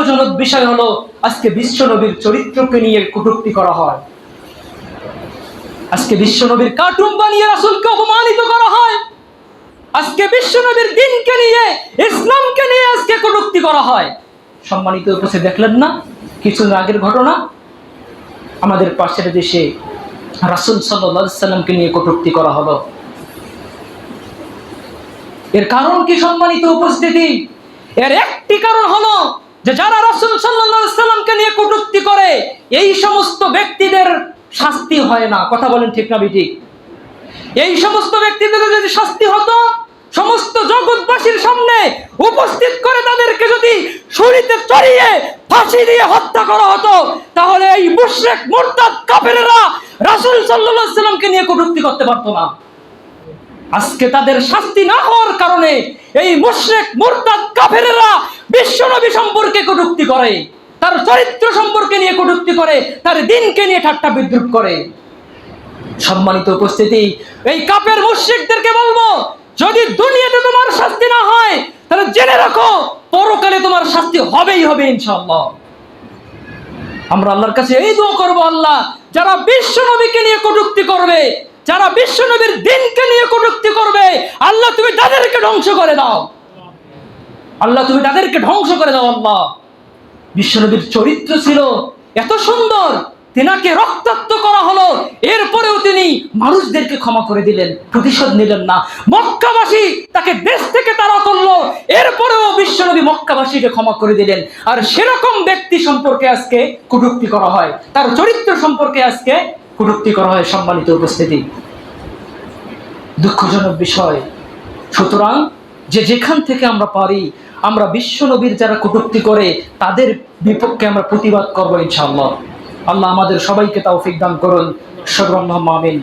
দুঃখজনক বিষয় হলো, আজকে বিশ্ব নবীর চরিত্রকে নিয়ে কটূক্তি করা হয়। আজকে বিশ্ব নবীর কার্টুন বানিয়ে রাসূলকে অপমানিত করা হয়। আজকে বিশ্ব নবীর দিনকে নিয়ে, ইসলামকে নিয়ে আজকে কটূক্তি করা হয়। সম্মানিত উপস্থিত দেখলেন না? কিছুদিন আগের ঘটনা। আমাদের পাশের দেশে রাসূল সাল্লাল্লাহু সাল্লামকে নিয়ে কটূক্তি করা হলো। এর কারণ কি সম্মানিত উপস্থিতি? এর একটি কারণ হলো যে যারা রাসূল সাল্লামকে নিয়ে কটূক্তি করে, এই সমস্ত ব্যক্তিদের শাস্তি হয় না। কথা বলেন ঠিক না বিঠিক? এই সমস্ত ব্যক্তিদের যদি শাস্তি হতো, সমস্ত জগৎবাসীর সামনে উপস্থিত করে তাদেরকে যদি ছুরিতে চড়িয়ে ফাঁসি দিয়ে হত্যা করা হতো, তাহলে এই মুশরিক, মুরতাদ, কাফেররা রাসূল আলাইহি সাল্লামকে নিয়ে কটূক্তি করতে পারতো না। আজকে তাদের শাস্তি না হওয়ার কারণে এই মুশরিক, মোরতাদ, কাফেররা বিশ্বনবী সম্পর্কে কটুক্তি করে, তার চরিত্র সম্পর্কে নিয়ে কটূক্তি করে, তার দিনকে নিয়ে ঠাট্টা বিদ্রুপ করে। সম্মানিত উপস্থিতি, এই কাপের মুশরিকদেরকে বলব, যদি দুনিয়াতে তোমার শাস্তি না হয়, তাহলে জেনে রাখো, পরকালে তোমার শাস্তি হবেই হবে ইনশাআল্লাহ। আমরা আল্লাহর কাছে এই দোয়া করব, আল্লাহ, যারা বিশ্ব নবীকে নিয়ে কটুক্তি করবে, যারা বিশ্ব নবীর দিনকে নিয়ে কটুক্তি করবে, আল্লাহ তুমি তাদেরকে ধ্বংস করে দাও। আল্লাহ, তুমি তাদেরকে ধ্বংস করে দাও আল্লাহ। বিশ্বনবীর চরিত্র ছিল এত সুন্দর, তেনাকে রক্তাক্ত করা হলো, এরপরেও তিনি মানুষদেরকে ক্ষমা করে দিলেন, প্রতিশোধ নিলেন না। মক্কাবাসী তাকে দেশ থেকে তাড়া করল, এরপরেও বিশ্বনবী মক্কাবাসীকে ক্ষমা করে দিলেন। আর সেরকম ব্যক্তি সম্পর্কে আজকে কটূক্তি করা হয়, তার চরিত্র সম্পর্কে আজকে কটূক্তি করা হয় সম্মানিত উপস্থিতি। দুঃখজনক বিষয়, সুতরাং যে যেখান থেকে আমরা পারি আমরা বিশ্ব নবীর যারা কটুক্তি করে, তাদের বিপক্ষে আমরা প্রতিবাদ করব ইনশাআল্লাহ। আল্লাহ আমাদের সবাইকে তাও দান করুন। সর্বম্মা আমিন।